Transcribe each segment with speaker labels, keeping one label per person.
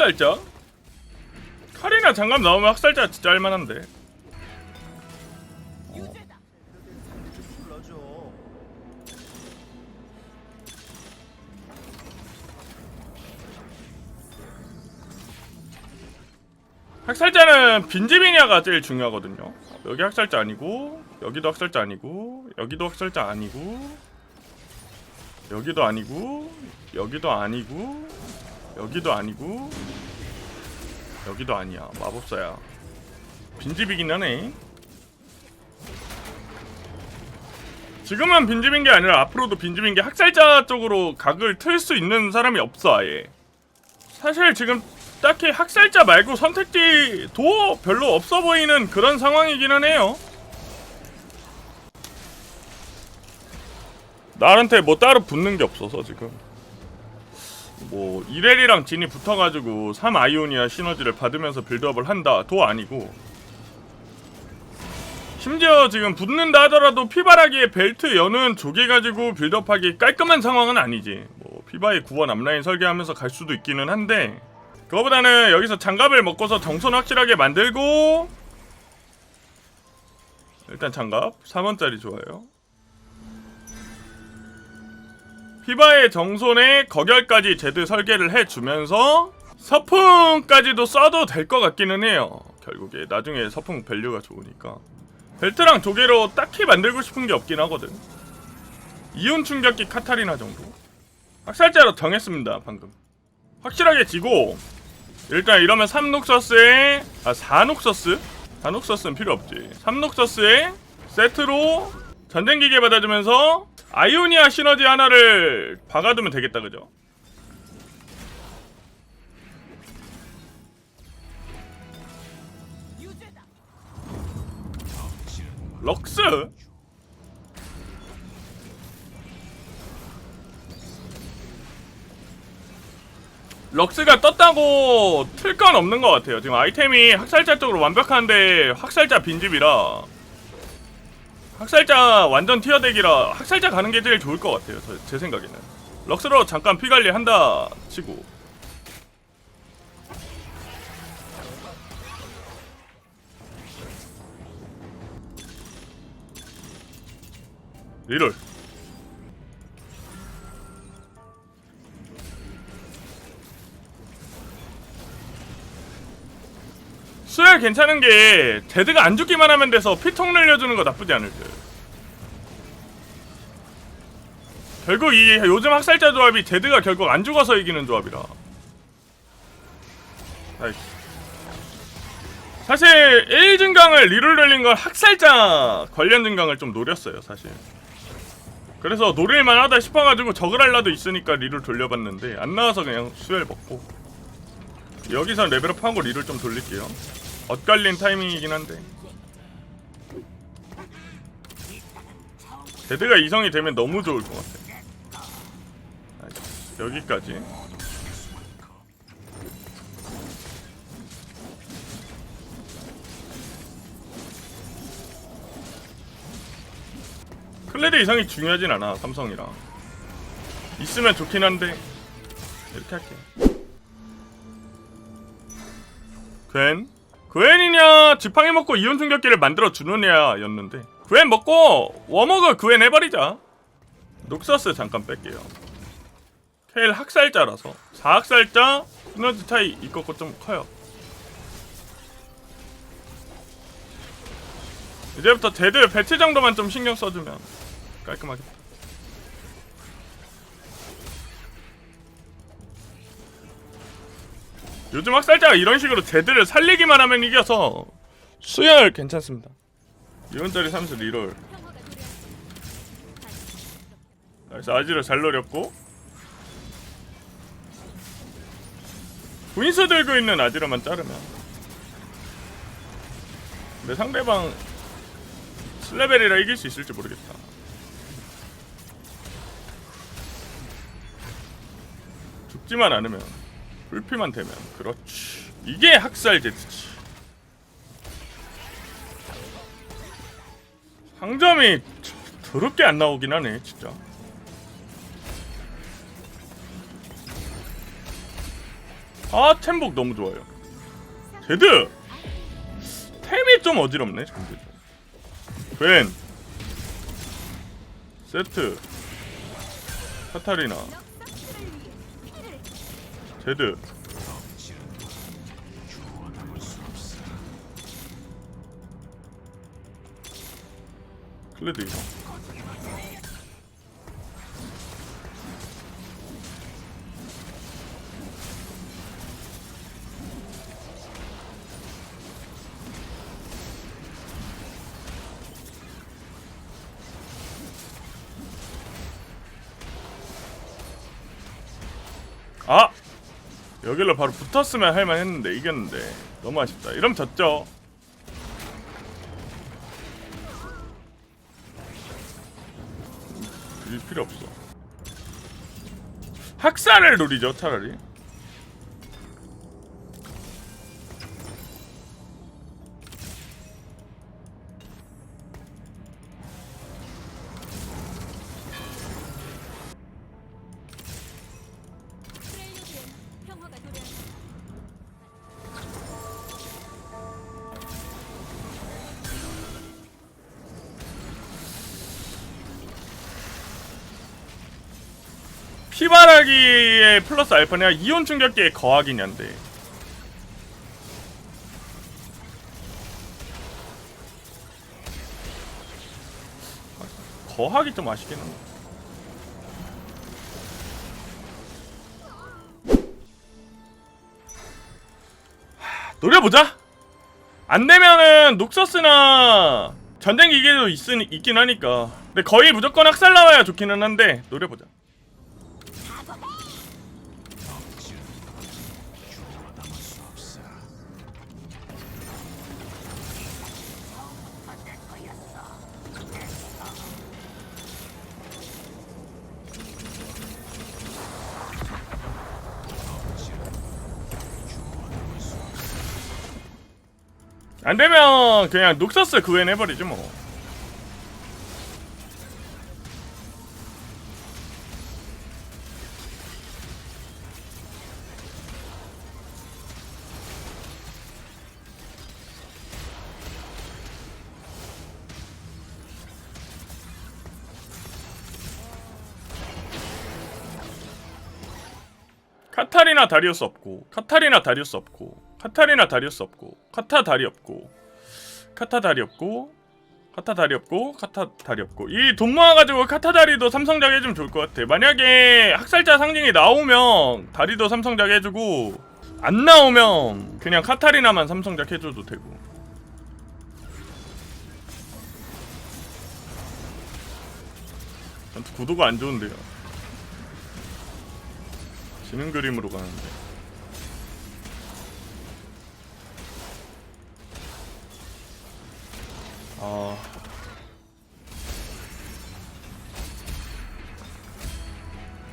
Speaker 1: 학살자? 칼이나 장갑 나오면 학살자 진짜 할만한데. 학살자는 빈집이냐가 제일 중요하거든요 여기 학살자 아니고 여기도 학살자 아니고 여기도 학살자 아니고 여기도 아니고 여기도 아니고 여기도 아니고 여기도 아니야. 마법사야. 빈집이긴 하네. 지금은 빈집인 게 아니라 앞으로도 빈집인 게 학살자 쪽으로 각을 틀 수 있는 사람이 없어 아예. 사실 지금 딱히 학살자 말고 선택지도 별로 없어 보이는 그런 상황이기는 해요. 나한테 뭐 따로 붙는 게 없어서 지금 뭐 이렐이랑 진이 붙어가지고 3 아이오니아 시너지를 받으면서 빌드업을 한다. 도 아니고. 심지어 지금 붙는다 하더라도 피바라기에 벨트 여는 조개가지고 빌드업하기 깔끔한 상황은 아니지. 뭐 피바의 구원 앞라인 설계하면서 갈 수도 있기는 한데. 그거보다는 여기서 장갑을 먹고서 정선 확실하게 만들고. 일단 장갑. 4번짜리 좋아요 피바의 정손에 거결까지 제드 설계를 해주면서 서풍까지도 써도 될 것 같기는 해요. 결국에 나중에 서풍 밸류가 좋으니까. 벨트랑 조개로 딱히 만들고 싶은 게 없긴 하거든. 이온 충격기 카타리나 정도? 학살자로 정했습니다 방금. 확실하게 지고 일단 이러면 3녹서스에 아 4녹서스? 4녹서스는 필요 없지. 3녹서스에 세트로 전쟁기계 받아주면서 아이오니아 시너지 하나를 박아두면 되겠다 그죠? 럭스? 럭스가 떴다고 틀 건 없는 것 같아요. 지금 아이템이 학살자 쪽으로 완벽한데 학살자 빈집이라 학살자 완전 티어덱이라 학살자 가는 게 제일 좋을 것 같아요. 저- 제 생각에는 럭스로 잠깐 피 관리 한다 치고 리롤 괜찮은 게 제드가 안 죽기만 하면 돼서 피통 늘려주는 거 나쁘지 않을 듯. 결국 이 요즘 학살자 조합이 제드가 결국 안 죽어서 이기는 조합이라. 아이씨. 사실 1 증강을 리롤 돌린 건 학살자 관련 증강을 좀 노렸어요 사실. 그래서 노릴만 하다 싶어가지고 저그랄라도 있으니까 리롤 돌려봤는데 안 나와서 그냥 수혈 먹고 여기서 레벨업 하고 리를 좀 돌릴게요. 엇갈린 타이밍이긴 한데. 제드가 이성이 되면 너무 좋을 것 같아. 여기까지. 클레드 이성이 중요하진 않아 삼성이랑 있으면 좋긴 한데 이렇게 할게. 괜? 그웬이냐? 지팡이 먹고 이온 충격기를 만들어 주느냐? 였는데 그웬 먹고 워머그 그웬 해버리자. 녹서스 잠깐 뺄게요. 케일 학살자라서 4학살자 시너지 차이 이거고 좀 커요. 이제부터 제드 배치 정도만 좀 신경 써주면 깔끔하겠 요즘 학살자가 이런 식으로 제드를 살리기만 하면 이겨서 수혈 괜찮습니다. 2원짜리 3수 리롤. 그래서 아지를 잘 노렸고 부인수 들고 있는 아지르만 자르면 근데 상대방 슬레벨이라 이길 수 있을지 모르겠다. 죽지만 않으면 불피만 되면. 그렇지. 이게 학살 제트지. 상점이 참 더럽게 안 나오긴 하네 진짜. 아 템복 너무 좋아요. 제드! 템이 좀 어지럽네 근데. 벤! 세트! 카타리나 제드. 클레드 여기로 바로 붙었으면 할만 했는데 이겼는데 너무 아쉽다. 이러면 졌죠. 일 필요 없어. 학살을 노리죠 차라리 피바라기의 플러스 알파냐 이온 충격기의 거하기냐인데 거하기 좀 아쉽긴 한데. 하, 노려보자! 안 되면은 녹서스나 전쟁 기계도 있, 있긴 하니까. 근데 거의 무조건 학살 나와야 좋기는 한데 노려보자 안 되면 그냥 녹서스 그웬 해버리지 뭐. 카타리나 다리우스 없고 카타리나 다리우스 없고 카타리나 다리우스 없고 카타 다리 없고 카타 다리 없고 카타 다리 없고 카타 다리 없고. 이 돈 모아가지고 카타 다리도 삼성작 해주면 좋을 것 같아. 만약에 학살자 상징이 나오면 다리도 삼성작 해주고 안 나오면 그냥 카타리나만 삼성작 해줘도 되고. 구도가 안 좋은데요. 지는 그림으로 가는데 아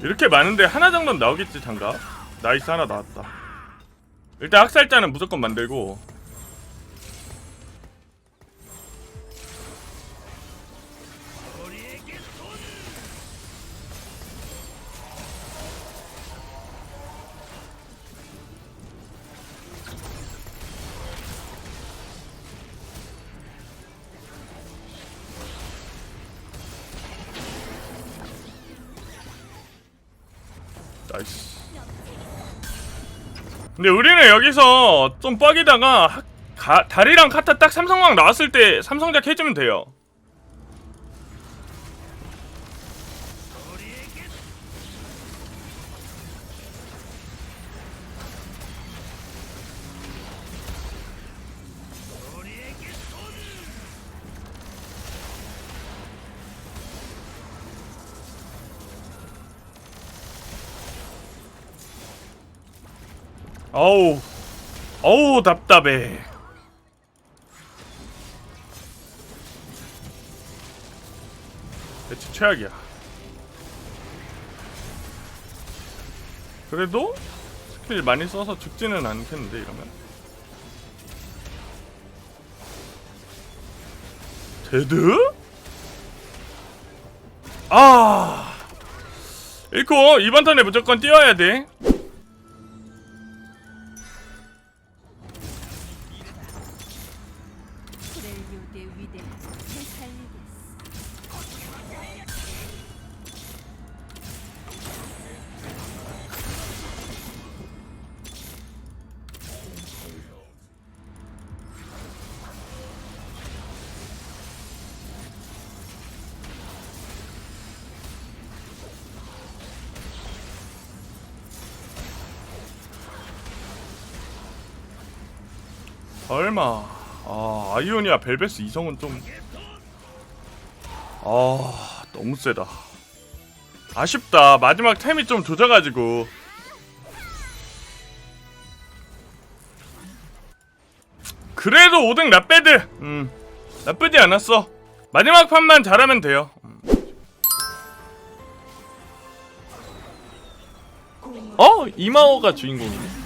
Speaker 1: 이렇게 많은데 하나 정도는 나오겠지 장갑? 나이스 하나 나왔다. 일단 학살자는 무조건 만들고 나이스 근데 우리는 여기서 좀 뻑이다가 하- 가- 다리랑 카타 딱 삼성광 나왔을 때 삼성작 해주면 돼요 어우 어우 답답해. 대체 최악이야. 그래도 스킬 많이 써서 죽지는 않겠는데 이러면? 데드? 아! 잃고 이번 턴에 무조건 뛰어야 돼 설마 아 아이오니아 벨베스 이성은 좀 아, 너무 세다. 아쉽다. 마지막 템이 좀 조져가지고. 그래도 5등 나빼드. 음, 나쁘지 않았어. 마지막 판만 잘하면 돼요. 음. 어? 이마오가 주인공이네.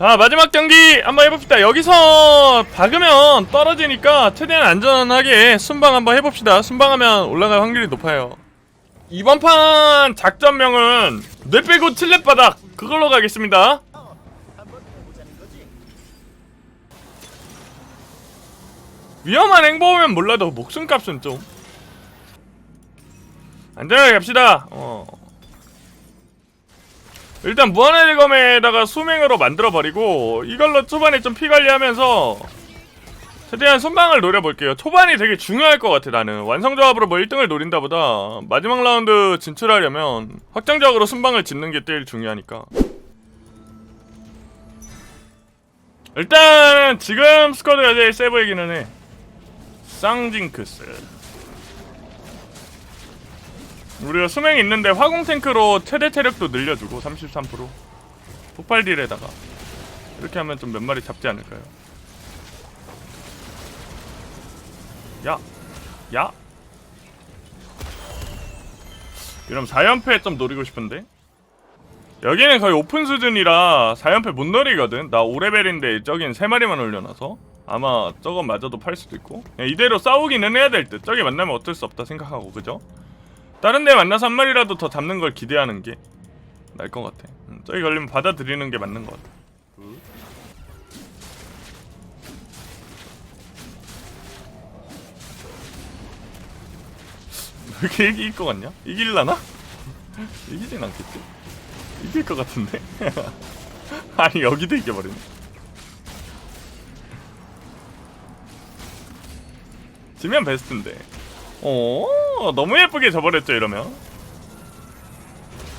Speaker 1: 자 마지막 경기 한번 해봅시다. 여기서 박으면 떨어지니까 최대한 안전하게 순방 한번 해봅시다. 순방하면 올라갈 확률이 높아요. 이번 판 작전명은 뇌 빼고 칠렙 바닥 그걸로 가겠습니다. 위험한 행보면 몰라도 목숨값은 좀. 안전하게 갑시다. 어. 일단 무한의 대검에다가 수맹으로 만들어버리고 이걸로 초반에 좀 피 관리하면서 최대한 순방을 노려볼게요. 초반이 되게 중요할 것 같아 나는. 완성조합으로 뭐 1등을 노린다 보다 마지막 라운드 진출하려면 확정적으로 순방을 짓는 게 제일 중요하니까. 일단은 지금 스쿼드가 제일 세 보이기는 해. 쌍징크스 우리가 수명 있는데 화공 탱크로 최대 체력도 늘려주고 33% 폭발 딜에다가 이렇게 하면 좀 몇 마리 잡지 않을까요? 야, 야. 이러면 4연패 좀 노리고 싶은데 여기는 거의 오픈 수준이라 4연패 못 노리거든. 나 5레벨인데 저긴 3마리만 올려놔서 아마 저건 맞아도 팔 수도 있고 그냥 이대로 싸우기는 해야 될 듯. 저기 만나면 어쩔 수 없다 생각하고 그죠? 다른 데 만나서 한 마리라도 더 잡는 걸 기대하는 게 나을 것 같아. 음, 저기 걸리면 받아들이는 게 맞는 것 같아. 왜 이렇게 이길 것 같냐? 이길라나? 이기진 않겠지? 이길 것 같은데? 아니 여기도 이겨버리네 지면 베스트인데 어 너무 예쁘게 져버렸죠 이러면.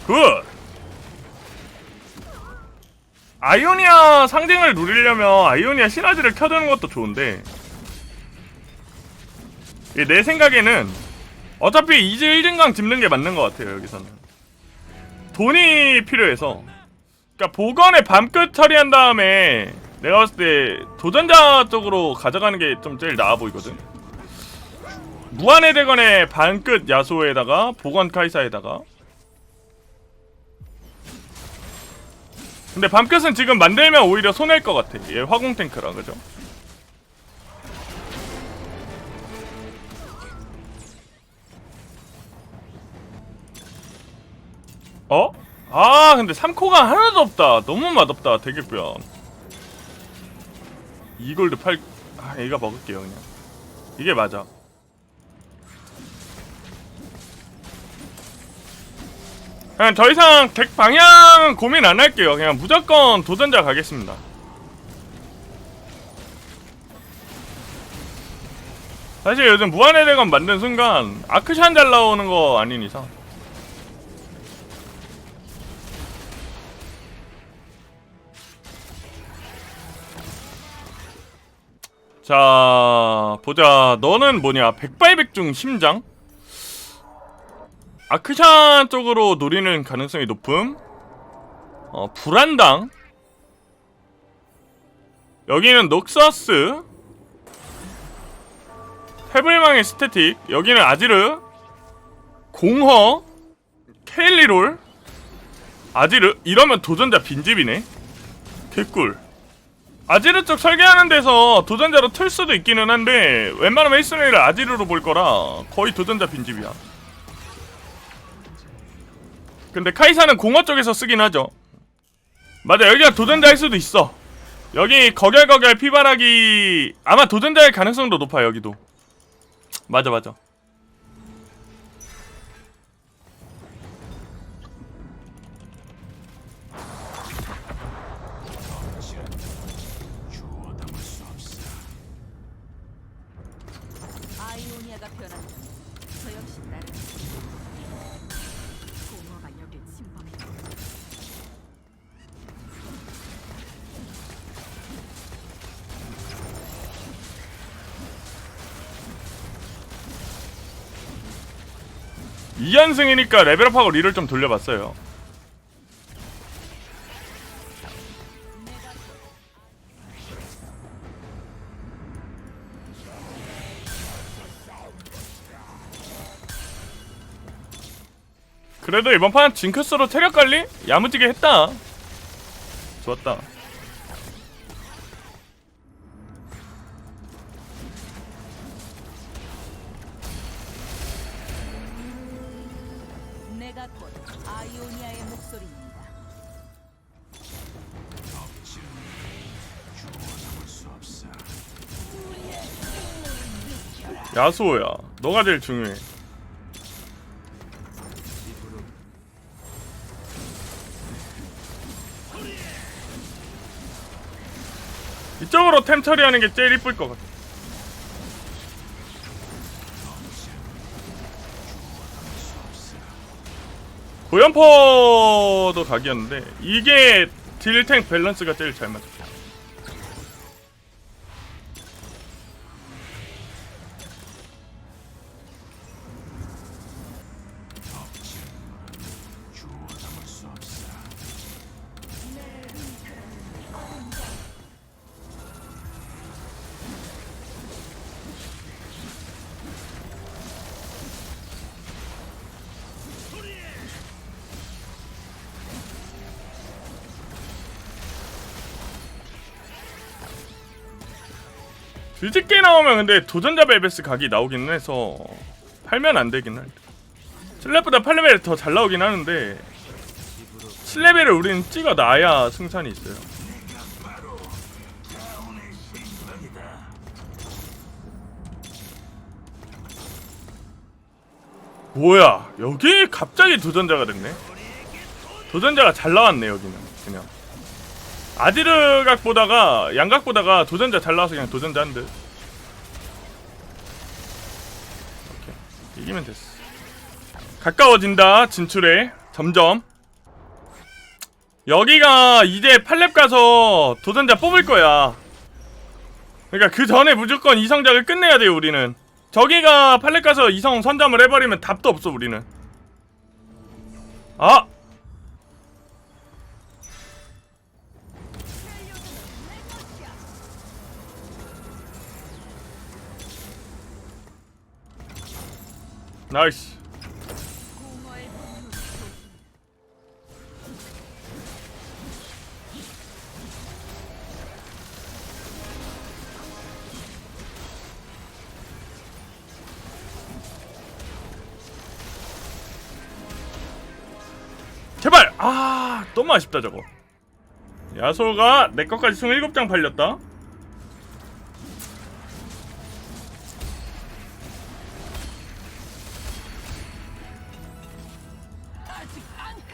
Speaker 1: 굿! 아이오니아 상징을 누리려면 아이오니아 시너지를 켜두는 것도 좋은데 내 생각에는 어차피 이제 1등강 짚는 게 맞는 것 같아요 여기서는. 돈이 필요해서. 그러니까 복원의 밤끝 처리한 다음에 내가 봤을 때 도전자 쪽으로 가져가는 게 좀 제일 나아 보이거든 무한의 대건의 반끝 야소에다가 보건 카이사에다가. 근데 밤끝은 지금 만들면 오히려 손해일 것 같아. 얘 화공 탱크라 그죠? 어? 아 근데 3코가 하나도 없다. 너무 맛없다 대격변. 이골드 8... 아 얘가 먹을게요 그냥. 이게 맞아 그냥 더 이상 덱 방향 고민 안 할게요. 그냥 무조건 도전자 가겠습니다. 사실 요즘 무한의 대건 만든 순간 아크샨 잘 나오는 거 아닌 이상. 자 보자. 너는 뭐냐? 백발백중 심장 아크샨 쪽으로 노리는 가능성이 높음. 어 불안당. 여기는 녹서스. 태블망의 스태틱. 여기는 아지르. 공허. 케일리롤. 아지르. 이러면 도전자 빈집이네. 개꿀. 아지르 쪽 설계하는 데서 도전자로 틀 수도 있기는 한데 웬만하면 1순위를 아지르로 볼 거라 거의 도전자 빈집이야 근데 카이사는 공허 쪽에서 쓰긴 하죠. 맞아 여기가 도전자 할 수도 있어. 여기 거결거결 피바라기 아마 도전자일 가능성도 높아 여기도. 맞아 맞아 2연승이니까 레벨업하고 리를 좀 돌려봤어요. 그래도 이번 판 징크스로 체력 관리? 야무지게 했다. 좋았다. 야수호야. 너가 제일 중요해. 이쪽으로 템 처리하는 게 제일 이쁠 것 같아. 고연포도 각이었는데 이게 딜탱 밸런스가 제일 잘 맞아 뒤집게 나오면 근데 도전자 벨베스 각이 나오긴 해서 팔면 안 되긴 할 듯. 7렙보다 8레벨이 더 잘 나오긴 하는데 7레벨을 우리는 찍어 놔야 승산이 있어요. 뭐야 여기 갑자기 도전자가 됐네? 도전자가 잘 나왔네 여기는. 그냥 아디르 각 보다가 양각 보다가 도전자 잘 나와서 그냥 도전자 한 듯. 오케이. 이기면 됐어. 가까워진다 진출에 점점. 여기가 이제 8렙 가서 도전자 뽑을 거야. 그러니까 그 전에 무조건 이성작을 끝내야 돼요 우리는. 저기가 8렙 가서 이성 선점을 해버리면 답도 없어 우리는. 아 나이스. 제발! 아, 너무 아쉽다 저거. 야소가 내 것까지 27장 팔렸다.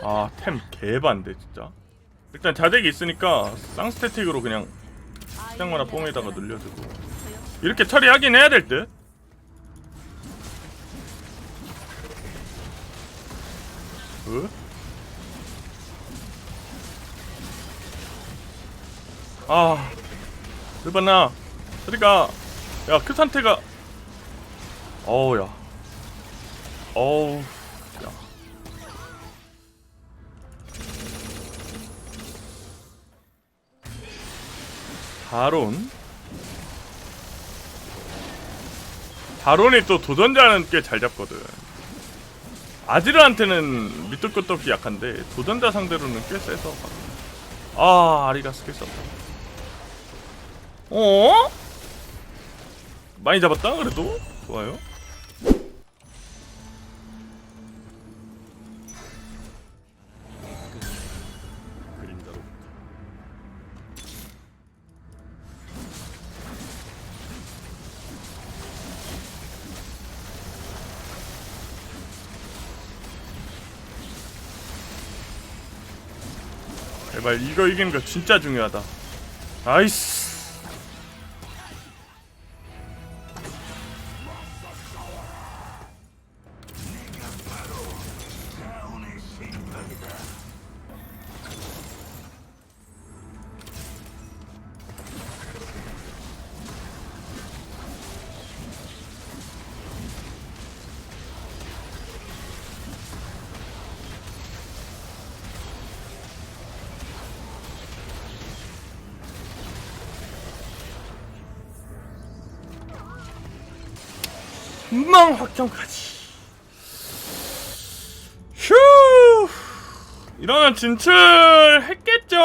Speaker 1: 아, 템 개반데 진짜. 일단 자덱이 있으니까 쌍스태틱으로 그냥 시장마나 뽕에다가 늘려주고 이렇게 처리하긴 해야 될 듯. 으? 아, 일반나, 그러니까, 야, 그 상태가, 어우야, 어우, 바론? 바론이 또 도전자는 꽤 잘 잡거든. 아지르한테는 밑도 끝도 없이 약한데 도전자 상대로는 꽤 세서. 아 아리가 스킬 썼다. 어? 많이 잡았다 그래도 좋아요. 제발 이거 이기는 거 진짜 중요하다. 나이스. 희망 확정까지. 휴. 이러면 진출했겠죠?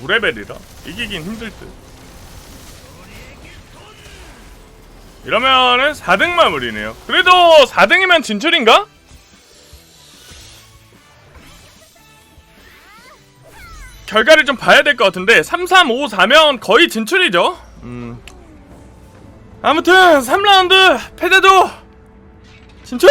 Speaker 1: 두레벨이라 이기긴 힘들 듯. 이러면은 4등 마무리네요. 그래도 4등이면 진출인가? 결과를 좀 봐야 될 것 같은데 3, 3, 5, 4면 거의 진출이죠. 음. 아무튼 3라운드 패배도 진출!